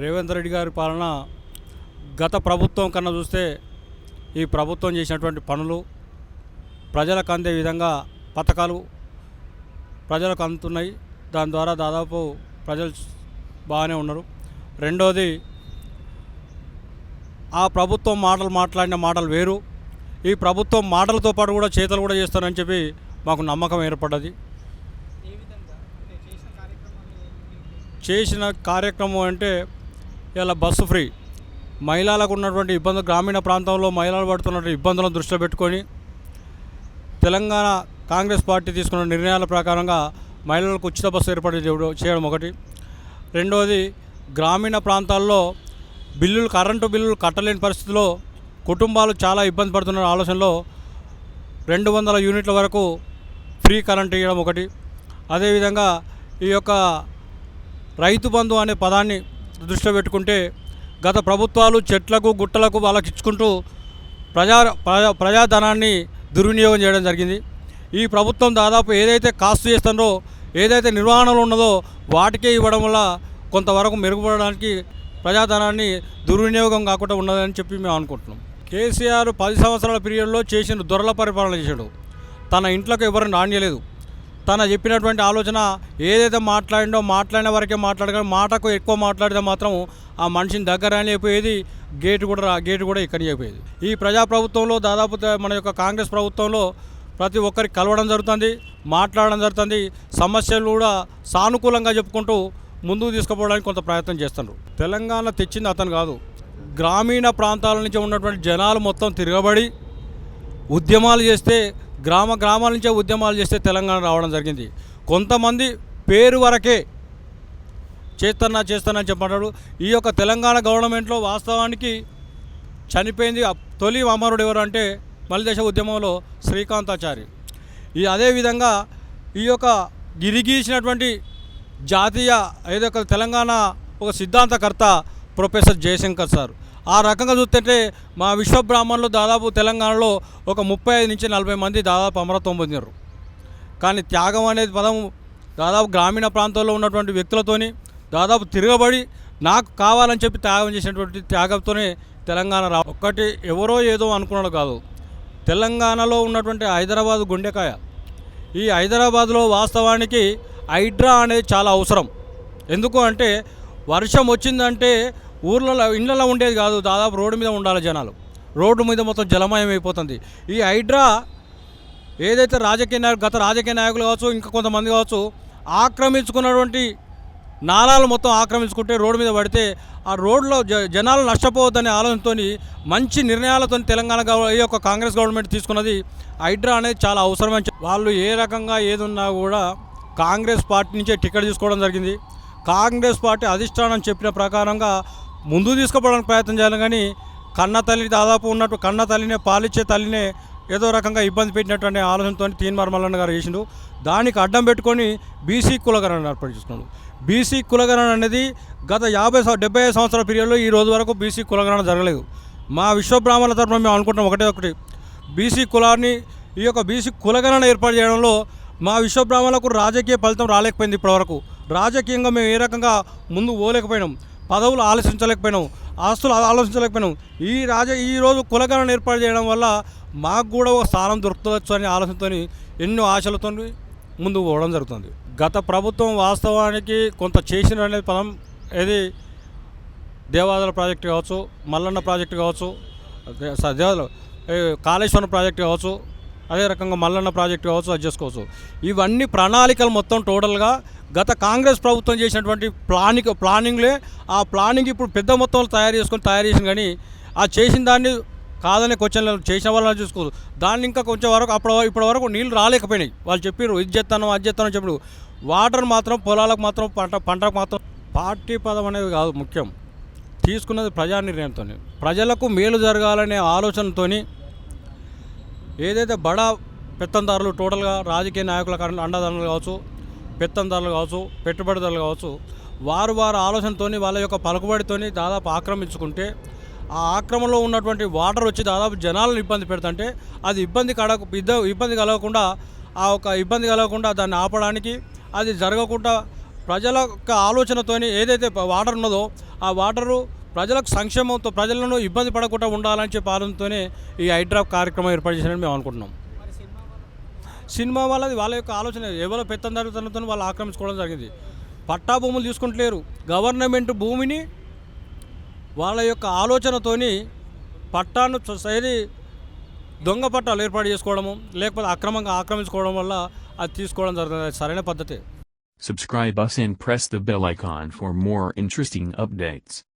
రేవంత్ రెడ్డి గారి పాలన గత ప్రభుత్వం కన్నా చూస్తే ఈ ప్రభుత్వం చేసినటువంటి పనులు ప్రజలకు అందే విధంగా పథకాలు ప్రజలకు అందుతున్నాయి. దాని ద్వారా దాదాపు ప్రజలు బాగానే ఉన్నారు. రెండోది ఆ ప్రభుత్వం మాటలు మాట్లాడిన మాటలు వేరు. ఈ ప్రభుత్వం మాటలతో పాటు కూడా చేతలు కూడా చేస్తారని చెప్పి మాకు నమ్మకం ఏర్పడ్డది? చేసిన కార్యక్రమం అంటే ఇలా బస్సు ఫ్రీ. మహిళలకు ఉన్నటువంటి ఇబ్బందులు గ్రామీణ ప్రాంతంలో మహిళలు పడుతున్నటువంటి ఇబ్బందులను దృష్టిలో పెట్టుకొని తెలంగాణ కాంగ్రెస్ పార్టీ తీసుకున్న నిర్ణయాల ప్రకారంగా మహిళలకు ఉచిత బస్సు ఏర్పాటు చేయడం- చేయడం ఒకటి. రెండవది గ్రామీణ ప్రాంతాల్లో బిల్లులు కరెంటు బిల్లులు కట్టలేని పరిస్థితిలో కుటుంబాలు చాలా ఇబ్బంది పడుతున్న ఆలోచనలో రెండు వందల యూనిట్ల వరకు ఫ్రీ కరెంట్ ఇవ్వడం ఒకటి. అదేవిధంగా ఈ యొక్క రైతు బంధు అనే పదాన్ని దృష్టిలో పెట్టుకుంటే గత ప్రభుత్వాలు చెట్లకు గుట్టలకు వాళ్ళకి ఇచ్చుకుంటూ ప్రజా ప్రజా ప్రజాధనాన్ని దుర్వినియోగం చేయడం జరిగింది. ఈ ప్రభుత్వం దాదాపు ఏదైతే కాస్ట్ చేస్తుందో ఏదైతే నిర్వహణలో ఉన్నదో వాటికే ఇవ్వడం వల్ల కొంతవరకు మెరుగుపడడానికి ప్రజాధనాన్ని దుర్వినియోగం కాకుండా ఉన్నదని చెప్పి మేము అనుకుంటున్నాం. కేసీఆర్ పది సంవత్సరాల పీరియడ్లో చేసిన దొరల పరిపాలన చేశాడు. తన ఇంట్లోకి ఎవరు నాణ్యలేదు. తన చెప్పినటువంటి ఆలోచన ఏదైతే మాట్లాడిండో మాట్లాడిన వరకే మాట్లాడగా మాటకు ఎక్కువ మాట్లాడితే మాత్రం ఆ మనిషిని దగ్గర అయిపోయేది గేటు కూడా రా- గేటు కూడా ఇక్కడ చెప్పేది ఈ ప్రజాప్రభుత్వంలో దాదాపు మన యొక్క కాంగ్రెస్ ప్రభుత్వంలో ప్రతి ఒక్కరికి కలవడం జరుగుతుంది మాట్లాడడం జరుగుతుంది సమస్యలు కూడా సానుకూలంగా చెప్పుకుంటూ ముందుకు తీసుకుపోవడానికి కొంత ప్రయత్నం చేస్తున్నారు తెలంగాణ తెచ్చింది అతను కాదు. గ్రామీణ ప్రాంతాల నుంచి ఉన్నటువంటి జనాలు మొత్తం తిరగబడి ఉద్యమాలు చేస్తే గ్రామ గ్రామాల నుంచే ఉద్యమాలు చేస్తే తెలంగాణ రావడం జరిగింది. కొంతమంది పేరు వరకే చేస్తున్నా చేస్తున్నా అని ఈ యొక్క తెలంగాణ గవర్నమెంట్లో వాస్తవానికి చనిపోయింది తొలి అమరుడు ఎవరు అంటే మలిదేశ ఉద్యమంలో శ్రీకాంతాచారి ఈ అదేవిధంగా ఈ యొక్క గిరిగీసినటువంటి జాతీయ ఏదో ఒక తెలంగాణ ఒక సిద్ధాంతకర్త ప్రొఫెసర్ జయశంకర్ సార్. ఆ రకంగా చూస్తుంటే మా విశ్వబ్రాహ్మణులు దాదాపు తెలంగాణలో ఒక ముప్పై ఐదు నుంచి నలభై మంది దాదాపు అమరత్వం పొందినారు. కానీ త్యాగం అనేది పదం దాదాపు గ్రామీణ ప్రాంతాల్లో ఉన్నటువంటి వ్యక్తులతోని దాదాపు తిరగబడి నాకు కావాలని చెప్పి త్యాగం చేసినటువంటి త్యాగంతోనే తెలంగాణ రా ఒక్కటి ఎవరో ఏదో అనుకున్నాడు కాదు. తెలంగాణలో ఉన్నటువంటి హైదరాబాద్ గుండెకాయ. ఈ హైదరాబాద్లో వాస్తవానికి హైడ్రా అనేది చాలా అవసరం. ఎందుకు అంటే వర్షం వచ్చిందంటే ఊర్లలో ఇళ్ళలో ఉండేది కాదు దాదాపు రోడ్డు మీద ఉండాలి జనాలు. రోడ్డు మీద మొత్తం జలమయం అయిపోతుంది. ఈ హైడ్రా ఏదైతే రాజకీయ నాయకులు గత రాజకీయ నాయకులు కావచ్చు ఇంకా కొంతమంది కావచ్చు ఆక్రమించుకున్నటువంటి నాలాలు మొత్తం ఆక్రమించుకుంటే రోడ్డు మీద పడితే ఆ రోడ్లో జ జనాలు నష్టపోవద్దనే ఆలోచనతో మంచి నిర్ణయాలతో తెలంగాణ గవ ఈ యొక్క కాంగ్రెస్ గవర్నమెంట్ తీసుకున్నది హైడ్రా అనేది చాలా అవసరమని వాళ్ళు ఏ రకంగా ఏదున్నా కూడా కాంగ్రెస్ పార్టీ నుంచే టికెట్ తీసుకోవడం జరిగింది. కాంగ్రెస్ పార్టీ అధిష్టానం చెప్పిన ప్రకారంగా ముందు తీసుకుపోవడానికి ప్రయత్నం చేయాలి కానీ కన్న తల్లి దాదాపు ఉన్నట్టు కన్న తల్లినే పాలిచ్చే తల్లినే ఏదో రకంగా ఇబ్బంది పెట్టినటువంటి ఆలోచనతో తీన్ మర్మల్లన్న గారు చేసిండు. దానికి అడ్డం పెట్టుకొని బీసీ కులగరణ ఏర్పాటు చేసుకున్నాడు. బీసీ కులగణన అనేది గత యాభై డెబ్బై ఐదు సంవత్సరాల పీరియడ్లో ఈ రోజు వరకు బీసీ కులగణన జరగలేదు. మా విశ్వబ్రాహ్మణుల తరఫున మేము అనుకుంటున్నాం ఒకటే ఒకటి. బీసీ కులాన్ని ఈ యొక్క బీసీ కులగణన ఏర్పాటు చేయడంలో మా విశ్వబ్రాహ్మణులకు రాజకీయ ఫలితం రాలేకపోయింది ఇప్పటివరకు. రాజకీయంగా మేము ఏ రకంగా ముందు పోలేకపోయినాం. పదవులు ఆలోచించలేకపోయినాం ఆస్తులు ఆలోచించలేకపోయినాం ఈ రాజ ఈరోజు రోజు కులగణన ఏర్పాటు చేయడం వల్ల మాకు కూడా ఒక స్థానం దొరుకుతుందచ్చు అనే ఆలోచనతో ఎన్నో ఆశలతో ముందుకు పోవడం జరుగుతుంది. గత ప్రభుత్వం వాస్తవానికి కొంత చేసిన అనేది పదం ఏది? దేవాదాల ప్రాజెక్టు కావచ్చు మల్లన్న ప్రాజెక్టు కావచ్చు దే- దేవాదాల కాళేశ్వరం ప్రాజెక్టు కావచ్చు అదే రకంగా మల్లన్న ప్రాజెక్టు కావచ్చు అది చేసుకోవచ్చు. ఇవన్నీ ప్రణాళికలు మొత్తం టోటల్గా గత కాంగ్రెస్ ప్రభుత్వం చేసినటువంటి ప్లానింగ్ ప్లానింగ్లే ఆ ప్లానింగ్ ఇప్పుడు పెద్ద మొత్తంలో తయారు చేసుకొని తయారు చేసింది కానీ ఆ చేసిన దాన్ని కాదనే క్వశ్చన్ చేసిన వాళ్ళని చూసుకోదు. దాన్ని ఇంకా కొంచెం వరకు అప్పటి వరకు ఇప్పటి వరకు నీళ్ళు రాలేకపోయినాయి. వాళ్ళు చెప్పారు ఇది చేస్తాను అది చేస్తాను చెప్పారు వాటర్ మాత్రం పొలాలకు మాత్రం పంట పంటకు మాత్రం పార్టీ పదం అనేది కాదు ముఖ్యం. తీసుకున్నది ప్రజా నిర్ణయంతో ప్రజలకు మేలు జరగాలనే ఆలోచనతోని ఏదైతే బడా పెత్తందారులు టోటల్గా రాజకీయ నాయకుల కారణం అండదారులు కావచ్చు పెత్తందారులు కావచ్చు పెట్టుబడిదారులు కావచ్చు వారు వారి ఆలోచనతోని వాళ్ళ యొక్క పలుకుబడితోని దాదాపు ఆక్రమించుకుంటే ఆ ఆక్రమణలో ఉన్నటువంటి వాటర్ వచ్చి దాదాపు జనాలను ఇబ్బంది పెడుతుంటే అది ఇబ్బంది కడ ఇబ్బంది కలగకుండా ఆ ఒక ఇబ్బంది కలగకుండా దాన్ని ఆపడానికి అది జరగకుండా ప్రజల యొక్క ఆలోచనతోని ఏదైతే వాటర్ ఉన్నదో ఆ వాటరు ప్రజలకు సంక్షేమంతో ప్రజలను ఇబ్బంది పడకుండా ఉండాలని చెప్పి ఆలోచనతోనే ఈ హైడ్రాప్ కార్యక్రమం ఏర్పాటు చేశారని మేము అనుకుంటున్నాం. సినిమా వాళ్ళది వాళ్ళ యొక్క ఆలోచన ఎవరో పెత్తందారితనంతో వాళ్ళు ఆక్రమించుకోవడం జరిగింది. పట్టా భూములు తీసుకుంటలేరు. గవర్నమెంట్ భూమిని వాళ్ళ యొక్క ఆలోచనతోని పట్టాను చ- దొంగ పట్టాలు ఏర్పాటు చేసుకోవడము లేకపోతే అక్రమంగా ఆక్రమించుకోవడం వల్ల అది తీసుకోవడం జరుగుతుంది. సరైన పద్ధతి. Subscribe us and press the bell icon for more interesting updates.